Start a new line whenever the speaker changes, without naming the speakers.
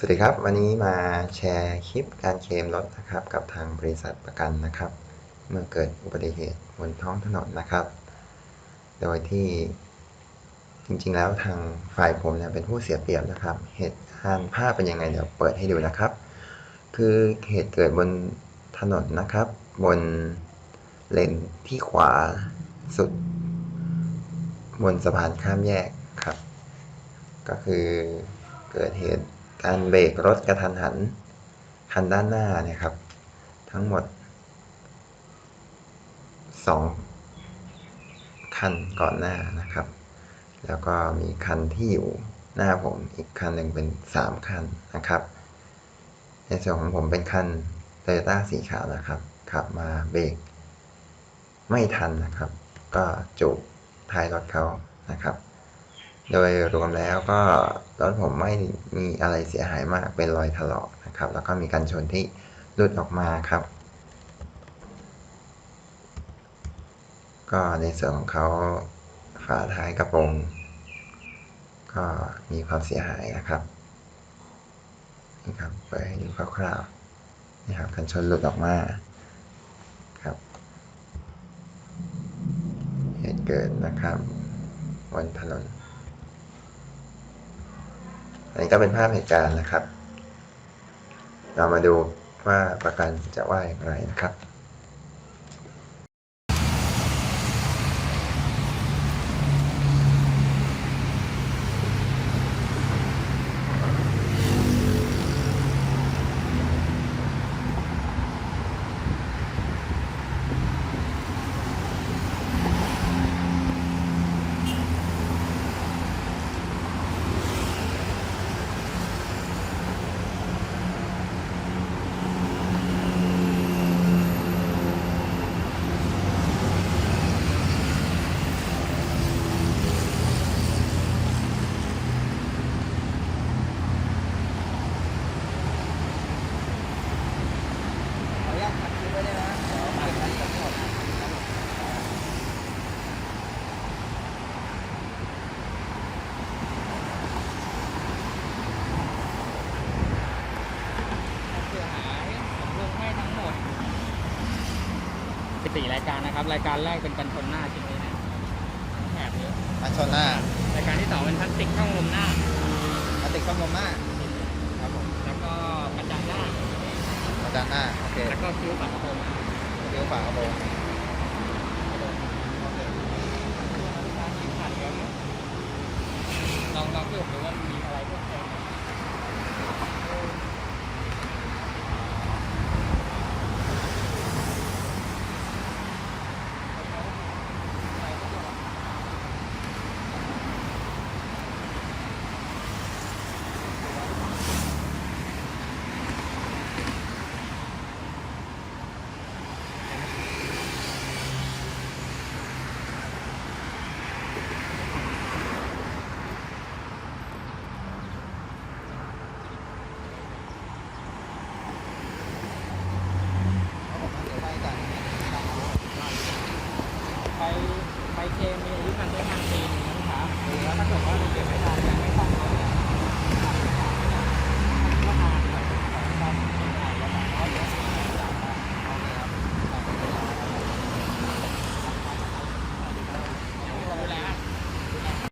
สวัสดีครับ วันนี้มาแชร์คลิปการเคลมรถนะครับ กับทางบริษัทประกันนะครับ เมื่อเกิดอุบัติเหตุบนท้องถนนนะครับ โดยที่จริงๆแล้วทางฝ่ายผมเนี่ยเป็นผู้เสียเปรียบนะครับ เหตุการณ์ภาพเป็นยังไงเดี๋ยวเปิดให้ดูนะครับ คือเหตุเกิดบนถนนนะครับ บนเลนที่ขวาสุด บนสะพานข้ามแยกครับ ก็คือเกิดเหตุ การเบรกรถกระทันหันคันด้านหน้าเนี่ยครับ ทั้งหมดสองคันก่อนหน้านะครับ แล้วก็มีคันที่อยู่หน้าผมอีกคันหนึ่งเป็นสามคันนะครับ ในส่วนของผมเป็นคันโตโยต้าสีขาวนะครับ ขับมาเบรกไม่ทันนะครับ ก็จุกท้ายรถเขานะครับ โดยรวมแล้วก็รถผมไม่มีอะไรเสียหายมากเป็นรอยถลอกนะครับ แล้วก็มีการชนที่หลุดออกมาครับ ก็ในส่วนของเขาฝาท้ายกระโปรงก็มีความเสียหายนะครับนี่ครับเปิดให้ดูคร่าวๆนี่ครับกันชนหลุดออกมาครับเหตุเกิดนะครับบนถนน อันนี้ก็เป็นภาพเหตุการณ์นะครับ เรามาดูว่าประกันจะว่าอย่างไรนะครับ
ขออนุญาตถ่ายคลิปไว้ได้ไหมขอถ่ายคลิปทั้งหมดเสียหายผมลงให้ทั้งหมด 14รายการนะครับ รายการแรกเป็นกันชนหน้าชิ้นนี้นะแถบเยอะ
กันชนหน้ารา
ยการที่สองเป็นพลาสติกช่องลมหน้า
พลาสติกช่องลมหน้าครับผม
แล้วก็กระจังหน้า
อาจารย์หน้าโอเค
แล้วก็คิ้วฝากระโปรง
เลี้ยวฝากระโปรง
ลองลองเลือกดูว่ามี